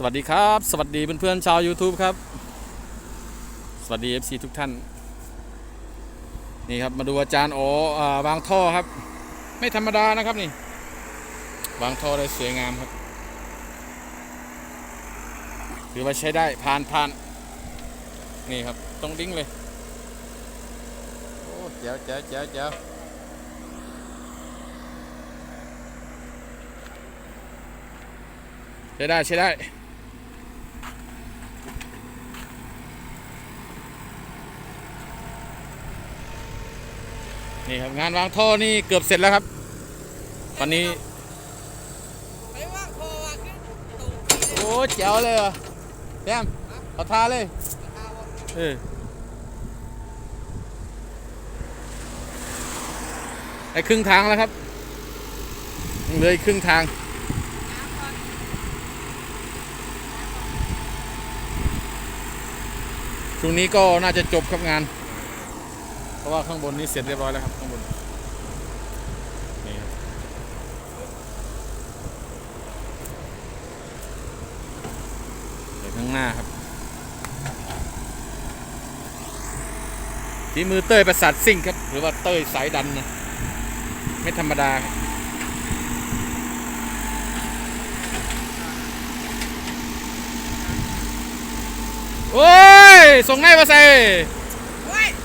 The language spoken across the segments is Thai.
สวัสดีครับ สวัสดีเพื่อนๆชาว YouTube ครับ สวัสดี FC ทุกท่าน นี่ครับมาดูอาจารย์โออาวางท่อครับ ไม่ธรรมดานะครับนี่ วางท่อได้สวยงามครับถือว่าใช้ได้ผ่านผ่านนี่ครับต้องดิ้งเลยโอ้เจ๋วเจ๋วเจ๋วเจ๋วใช้ได้ใช้ได้ นี่ครับงานวางท่อนี่เกือบเสร็จแล้วครับ วันนี้ไม่ว่างพอว่ะขึ้นตรงโอ้เจ๋วเลยเหรอแซมขอทาเลยเออไอ้ครึ่งทางแล้วครับเลยครึ่งทางช่วงนี้ก็น่าจะจบครับงาน ราะว่าข้างบนนี้เสร็จเรียบร้อยแล้วครับข้างบนนี่ครับเดี๋ยวข้างหน้าครับที่มือเต้ยประสาทซิ่งครับ หรือว่าเต้ยสายดันนะไม่ธรรมดาครับโอ้ย ส่งให้มาใส่เฮ้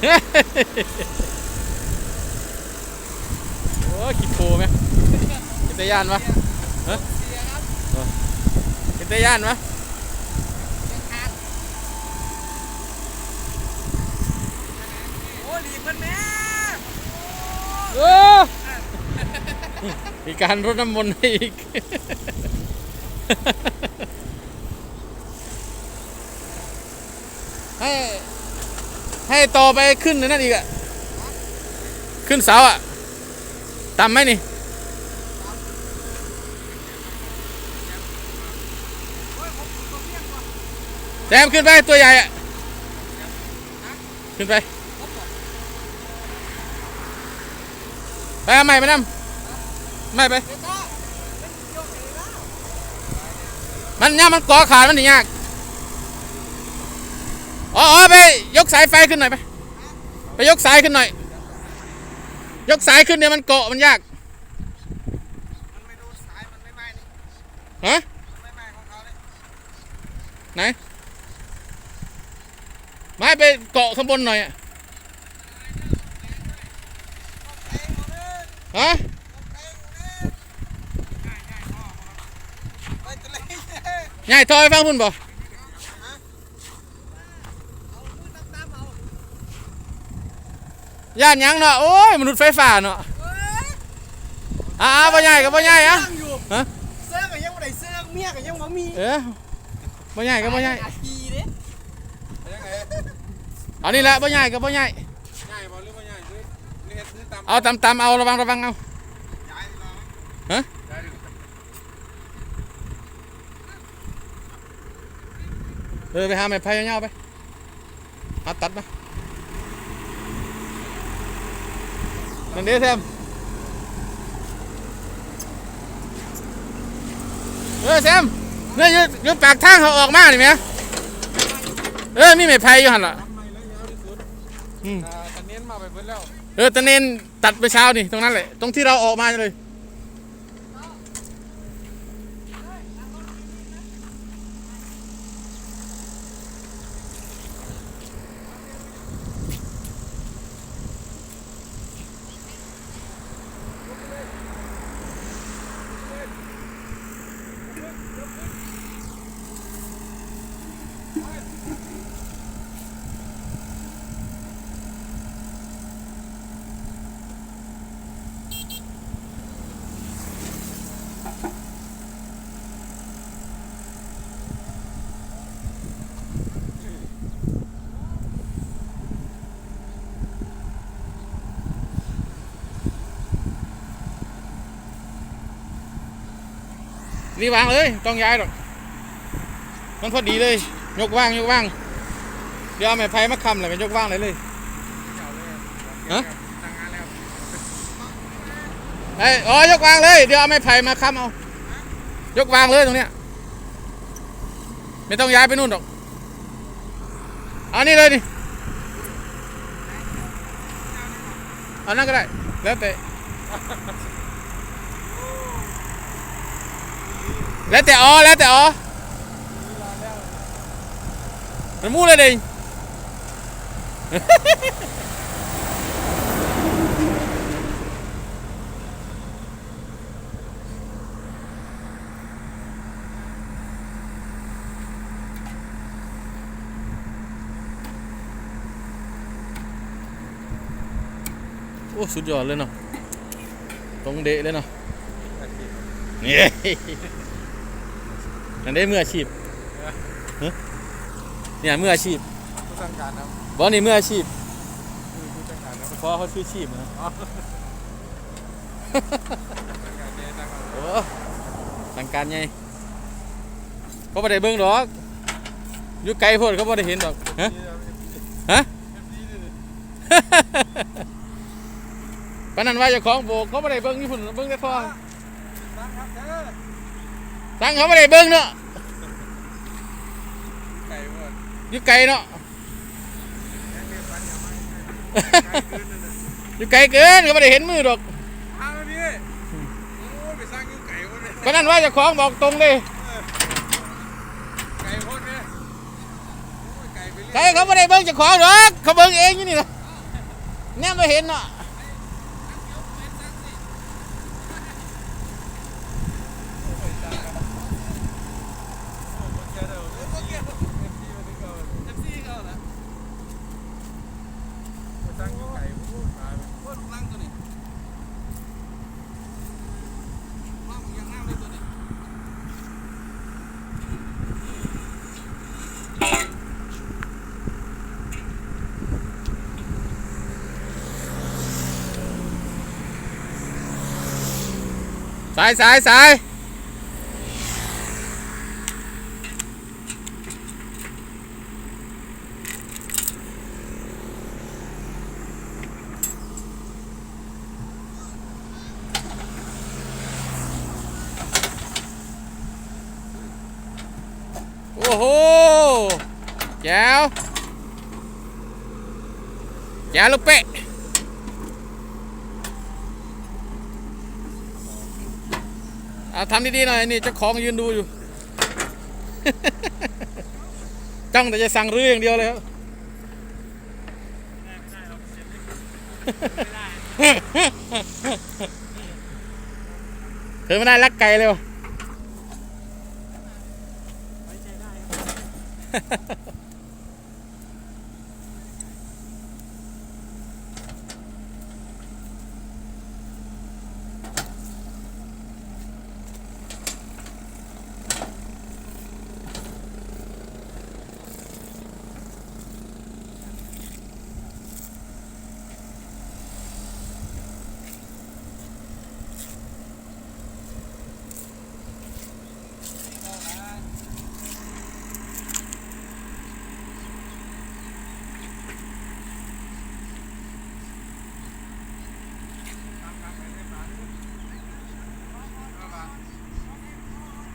โอ้ยคิดโคไหมเป็นตะย่านวะเสียครับเป็นตะย่านวะยังขาดโอ้หลีกมันแม่โอ้มีการรดน้ำมนต์ให้อีกให้ ให้ต่อไปขึ้นนั่นอีกอะขึ้นเสาอะต่ำไหมนี่แซมขึ้นไปตัวใหญ่อะขึ้นไปไปเอาใหม่ไปน้ำไม่ไป มันเนี่ยมันก่อขาดมันนี่ยาก อ๋ออ๋อไปยกสายไฟขึ้นหน่อยไป ไปยกสายขึ้นหน่อย ยกสายขึ้นเนี่ยมันเกาะมันยากมันไม่ดูสายมันไม่ไหม้นี่ฮะมันไม่ไหม้ของเขาเลยไหนไม่ไปเกาะข้างบนหน่อยอะเองหมดเลยฮะเองหมดเลยง่ายง่ายพ่อไปตะเลยใหญ่ทอยฟังพุ่นบ่ เอามือตามๆเอา ย่านหยังเนาะโอ้ยมนุษย์ไฟฟ้าเนาะเฮ้ยอ่าบ่ใหญ่กับบ่ใหญ่อะนั่งอยู่ฮะเสื้อก็ยังไม่ได้เสื้อเมียก็ยังบ่มีเออบ่ใหญ่กับบ่ใหญ่อาทีเด้เอานี่แหละบ่ใหญ่กับบ่ใหญ่ง่ายบ่หรือว่าง่ายซื้อนี่เฮ็ดซื้อตามเอาตำตำๆเอาระวังระวังเอาย้ายเราได้ดิเออไปหาไม้ไผ่ยาวๆไปหาตัดมา นั่นเด้แซมเออแซมเนี่ยอยู่อยู่ปากทางเขาออกมานี่ไหมเออมีไม้ไผ่อยู่หันล่ะทำไมแล้วยาวที่สุดอืม อ่าตอนนี้มาไปเพิ่นแล้ว เออตะเนนตัดไปเช้านี่ตรงนั้นแหละ ตรงที่เราออกมาเลย นี่วางเลย ต้องย้ายหรอก มันพอดีเลย ยกว่าง ยกว่าง เดี๋ยวเอาไม้ไผ่มาค้ำเลยก็ยกว่างเลยเลยฮะตั้งงานแล้วไอ้ยอ๋อยกวางเลย เดี๋ยวเอาไม้ไผ่มาค้ำเอา ยกวางเลยตรงเนี้ย ไม่ต้องย้ายไปนู่นหรอกเอานี่เลยนี่เอานั่นก็ได้ แล้วแต่ แล้วแต่อ๋อแล้วแต่อ๋อมันมูเลยดิโอ้สุดยอดเลยเนาะตรงเดะเลยเนาะนี่ อันนี้มืออาชีพฮะเนี่ยมืออาชีพผู้สั่งการครับบอนี่มืออาชีพคือผู้สั่งการครับเพราะเขาชื่อชีพนะสั่งการเนี่ยสั่งการโอ้สั่งการไงเขาไม่ได้เบิ่งดอกอยู่ไกลโพดเขาไม่ได้เห็นดอกฮะฮะปานนั้นว่าเจ้าของโบกเขาไม่ได้เบิ่งญี่ปุ่นเบิ่งแต่ทอง สั่งครับเด้อ สั่งเขาไม่ได้เบิ่งเนาะไก่หมดอยู่ไกลเนาะ แค่เรียนวันอย่ามาไก่ขึ้นนั่นน่ะอยู่ไกลเกินเขาไม่ได้เห็นมือดอกเอาแล้วนี่โอ้ยไปสร้างยูไก่หมดเลยปานนั้นว่าเจ้าของบอกตรงเลยไก่หมดเลยโอ้ยไก่ไปเรื่ใครอยเขาไม่ได้เบิ่งเจ้าของหรอกเขาเบิ่งเองอยู่นี่นะเนี่ยไม่เห็นเนาะ เจอเด้อเอฟซีเอฟซีมาถึงก่อน เอฟซีเขาเหรอ ไปสร้างยูไก่พูดมา โคตรลังตัวนี้ลังยังงามเลยตัวนี้ สายสายสายโอ้โหแจ๋วแจ๋วลูก เอาทำดีๆหน่อยนี่เจ้าของยืนดูอยู่ จ้องแต่จะสั่งรื้ออย่างเดียวเลยครับเคยไม่ได้ลักไก่เลยวะ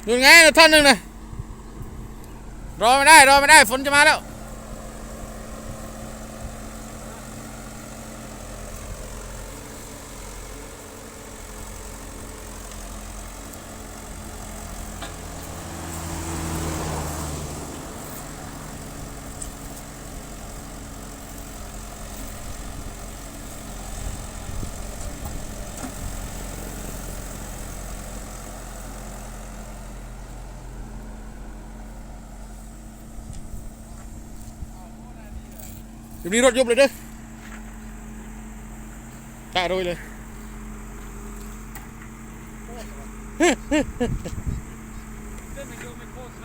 ดูไงท่านหนึ่งนะรอไม่ได้รอไม่ได้ฝนจะมาแล้ว ดี๋ยวนี้รถยุบเลยเด้อตายโดยเลยเต้นไปดูไม่โคตรใ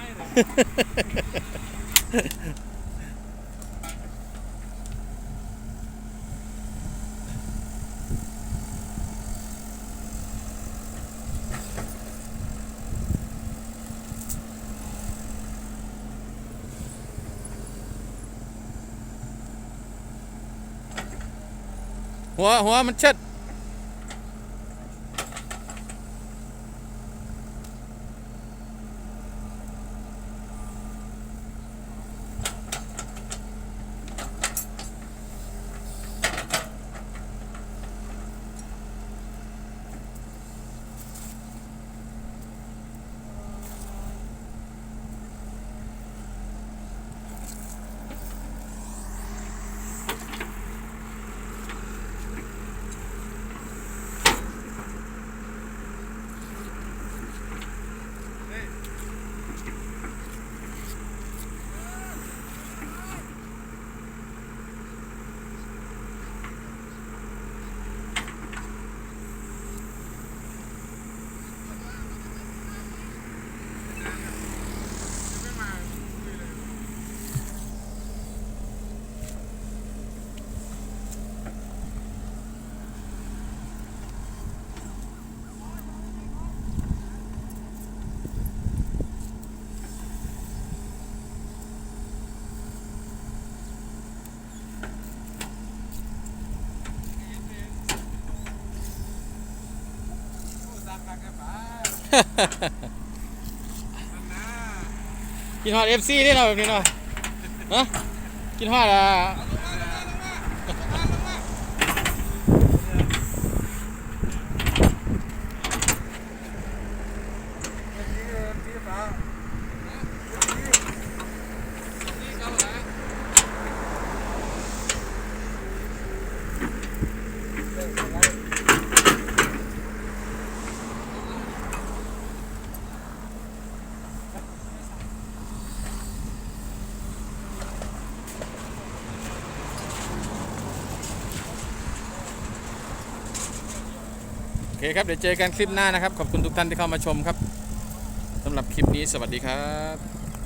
หัวหัวมันเช็ด กินฮอดเอฟซีได้เนาะแบบนี้เนาะฮะกินฮอดอะ พี่ฟ้า โอ เคครับ เดี๋ยวเจอกันคลิปหน้านะครับ ขอบคุณทุกท่านที่เข้ามาชมครับสำหรับคลิปนี้สวัสดีครับ